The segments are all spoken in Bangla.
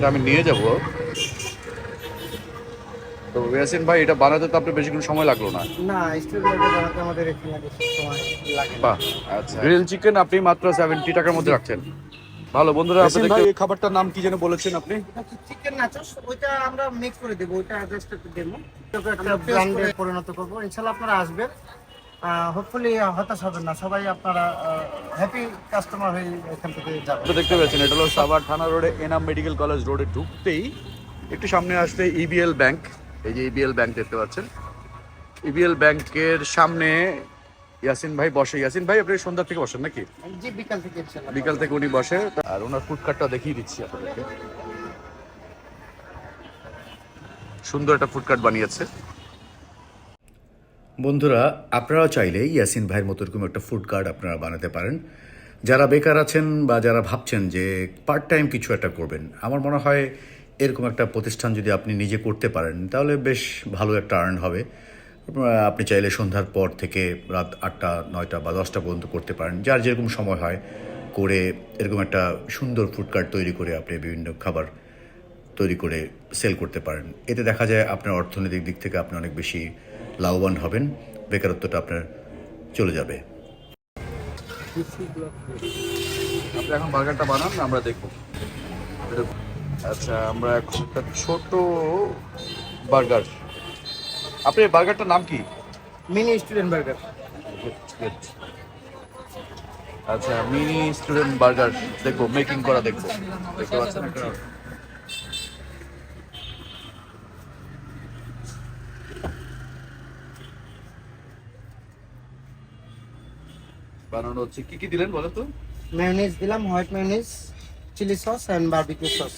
এটা আমি নিয়ে যাব। তো ইয়াসিন ভাই এটা বানাতে তো আপনার বেশিক্ষণ সময় লাগল না। না স্টুডিওতে বানাতে আমাদের এখানে বেশি সময় লাগে বাহ আচ্ছা। গ্রিল চিকেন আপনি মাত্র সেভেন্টি টাকার মধ্যে রাখছেন। ভালো বন্ধুরা আপনাদের ভাই, এই খাবারটার নাম কি যেন বলেছেন আপনি? চিকেন নাচোস ওইটা আমরা মিক্স করে দেবো ওইটা জাস্ট একটু দেবো একটা ব্র্যান্ডে পরিণত করব। ইনশাল্লাহ আপনারা আসবেন। হোপফুলি হতাশ হবেন না। সবাই আপনারা হ্যাপি কাস্টমার হয়ে এখান থেকে যাবেন। তো দেখতে পাচ্ছেন এটা হলো সাভার থানা রোডে এনাম মেডিকেল কলেজ রোডে ঢুকতেই একটু সামনে আসলে ইবিএল ব্যাংক এই যে ইবিএল ব্যাংক দেখতে পাচ্ছেন। ইবিএল ব্যাংকের সামনে ইয়াসিন ভাই বসে। ইয়াসিন ভাই আপনি সন্ধ্যা থেকে বসেন নাকি? জি বিকাল থেকে বিকাল থেকে উনি বসে। আর ওনার ফুডকার্টটা দেখিয়ে দিচ্ছি আপনাদেরকে। সুন্দর একটা ফুডকার্ট বানিয়েছে। বন্ধুরা, আপনারাও চাইলে ইয়াসিন ভাইয়ের মতো এরকম একটা ফুড কার্ড আপনারা বানাতে পারেন। যারা বেকার আছেন বা যারা ভাবছেন যে পার্ট টাইম কিছু একটা করবেন, আমার মনে হয় এরকম একটা প্রতিষ্ঠান যদি আপনি নিজে করতে পারেন, তাহলে বেশ ভালো একটা আর্ন হবে। আপনি চাইলে সন্ধ্যার পর থেকে রাত আটটা, নয়টা বা দশটা পর্যন্ত করতে পারেন। যার যেরকম সময় হয়, করে এরকম একটা সুন্দর ফুড কার্ট তৈরি করে আপনি বিভিন্ন খাবার তৈরি করে সেল করতে পারেন। এতে দেখা যায় আপনার অর্থনৈতিক দিক থেকে আপনি অনেক বেশি লাভবান হবেন বেকারত্বটা আপনার চলে যাবে। আপনি এখন বার্গারটা বানান আমরা দেখব। আচ্ছা আমরা এখন একটা ছোট বার্গার। আপনি বার্গারটার নাম কি? Mini student burger. আচ্ছা মিনি স্টুডেন্ট বার্গার দেখব মেকিং করা দেখব। দেখতে পাচ্ছেন? একটা বানানো হচ্ছে। কি কি দিলেন বলো তো? মেয়োনিজ দিলাম white mayonnaise chilli sauce and barbecue sauce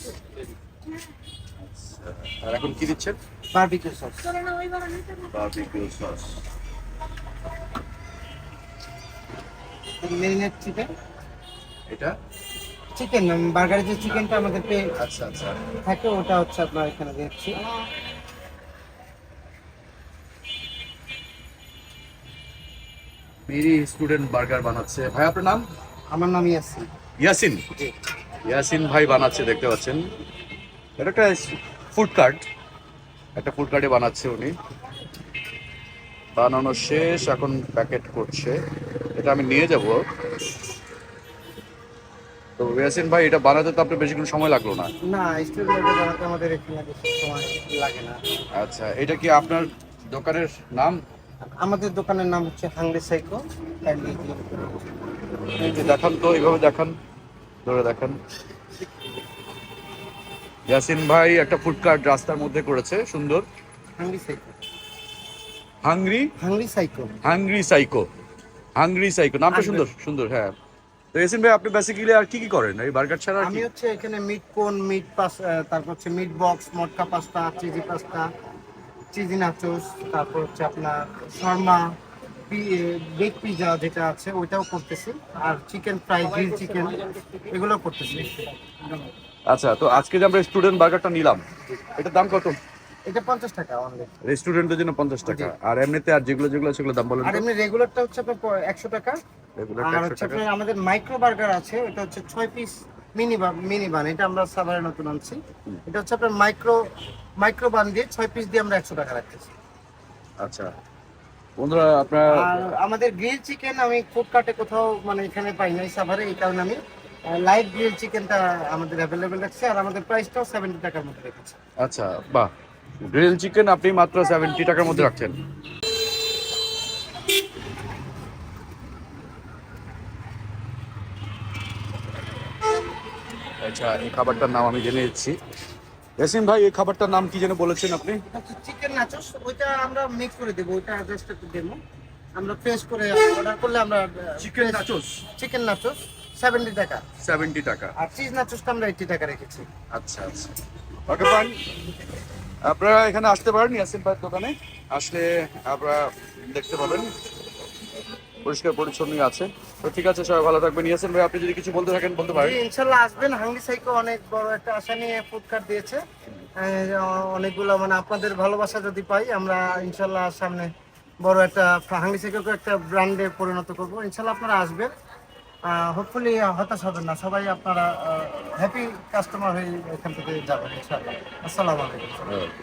আর এখন কি দিচ্ছেন? Barbecue sauce barbecue sauce marinate chicken এটা? চিকেন বার্গারের যে চিকেনটা আমাদের পে আচ্ছা আচ্ছা। থাকে ওটা হচ্ছে আপনার এখানে দিচ্ছি। মেরি স্টুডেন্ট বার্গার বানাচ্ছে। ভাই আপনার নাম? আমার নাম ইয়াসিন। ইয়াসিন? ইয়াসিন ভাই বানাচ্ছে দেখতে পাচ্ছেন। এটা একটা ফুড কার্ট। একটা ফুড কার্টে বানাচ্ছে উনি। বানানো শেষ এখন প্যাকেট করছে। এটা আমি নিয়ে যাব। তো ইয়াসিন ভাই এটা বানাতে তো আপনার বেশিক্ষণ সময় লাগল না? না বানাতে আমাদের বেশি সময় লাগে না। আচ্ছা এটা কি আপনার দোকানের নাম? আমাদের দোকানের নাম হচ্ছে হাংরি সাইকো। এই যে দেখান তো এইভাবে দেখান ধরে দেখান। ইয়াসিন ভাই একটা ফুড কার্ট রাস্তার মধ্যে করেছে সুন্দর। Hungry psycho. Hungry? Hungry psycho. Hungry psycho. Hungry psycho. নামটা সুন্দর সুন্দর হ্যাঁ। তো এসিন ভাই আপনি বেসিক্যালি আর কি কি করেন? এই বার্গার ছাড়া আমি হচ্ছে এখানে মিট কোন মিট পাস তারপর হচ্ছে মিট বক্স মটকা pasta cheesy pasta cheesy nachos তারপর হচ্ছে আপনার শর্মা বেক পিজা যেটা আছে ওইটাও করতেছি। আর চিকেন ফ্রাই গ্রিল চিকেন এগুলো করতেছি। আচ্ছা তো আজকে যে আমরা স্টুডেন্ট বার্গারটা নিলাম এটার দাম কত? এটা পঞ্চাশ টাকা অনলি রেস্টুরেন্টের জন্য পঞ্চাশ টাকা। আর এমনিতে আর যেগুলো যেগুলো আছে সেগুলো দাম বলেন আর এমনি রেগুলারটা হচ্ছে আপনার একশো টাকা। রেগুলার আর হচ্ছে আপনার আমাদের মাইক্রো বার্গার আছে এটা হচ্ছে ছয় পিস মিনি মিনি বান এটা আমরা সাভারে নতুন আনছি। এটা হচ্ছে আপনার মাইক্রো মাইক্রো বান দিয়ে ছয় পিস দিয়ে আমরা একশো টাকা রাখতেছি। আচ্ছা। বন্ধুরা আপনার আমাদের গ্রিল চিকেন আমি ফুড কার্টে কোথাও মানে এখানে পাই নাই সাভারে এই কারণে আমি লাইভ গ্রিল চিকেনটা আমাদের অ্যাভেলেবেল রাখছি আর আমাদের প্রাইসটাও সেভেন্টি টাকার মধ্যে রেখেছি। আচ্ছা বাহ। গ্রিল চিকেন আপনি মাত্র সেভেন্টি টাকার মধ্যে রাখছেন। আচ্ছা এই খাবারটার নাম আমি জেনে নিচ্ছি। ইয়াসিন ভাই এই খাবারটার নাম কি যেন বলেছেন আপনি? চিকেন নাচোস ওইটা আমরা মিক্স করে দেবো ওইটা জাস্ট একটু দেবো আমরা ফ্রেশ করে অর্ডার করলে আমরা chicken nachos chicken nachos seventy টাকা। সেভেন্টি টাকা। আর চিজ নাচোসটা আমরা এইটি টাকা রেখেছি। আচ্ছা আচ্ছা। ওকে ফাইন আপনারা এখানে আসতে পারেন ইয়াসিন ভাইয়ের দোকানে। আসলে আপনারা দেখতে পাবেন পরিষ্কার পরিচ্ছন্ন আছে। তো ঠিক আছে সবাই ভালো থাকবেন। ইয়াসিন ভাই আপনি যদি কিছু বলতে থাকেন বলতে পারেন। ইনশাল্লাহ আসবেন। হাঙ্গি সাইকো অনেক বড় একটা আশা নিয়ে ফুড কার্ট দিয়েছে অনেকগুলো মানে আপনাদের ভালোবাসা যদি পাই আমরা ইনশাল্লাহ সামনে বড় একটা হাঙ্গি সাইকোকে একটা ব্র্যান্ডে পরিণত করব। ইনশাল্লাহ আপনারা আসবেন। হোপফুলি হতাশ হবেন না। সবাই আপনারা হ্যাপি কাস্টমার হয়ে এখান থেকে যাবেন ইনশাআল্লাহ আসসালামু আলাইকুম।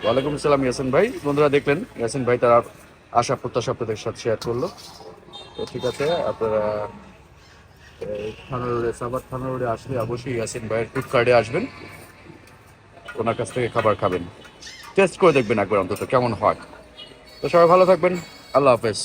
ওয়ালাইকুম আসসালাম ইয়াসিন ভাই। বন্ধুরা দেখলেন ইয়াসিন ভাই তার আশা প্রত্যাশা আপনাদের সাথে শেয়ার করল। তো ঠিক আছে, আপনারা থানা রোডে সাবার থানা রোডে আসলে অবশ্যই ইয়াসিন ভাইয়ের ফুড কার্ডে আসবেন। ওনার কাছ থেকে খাবার খাবেন। টেস্ট করে দেখবেন একবার অন্তত কেমন হয়। তো সবাই ভালো থাকবেন। আল্লাহ হাফেজ।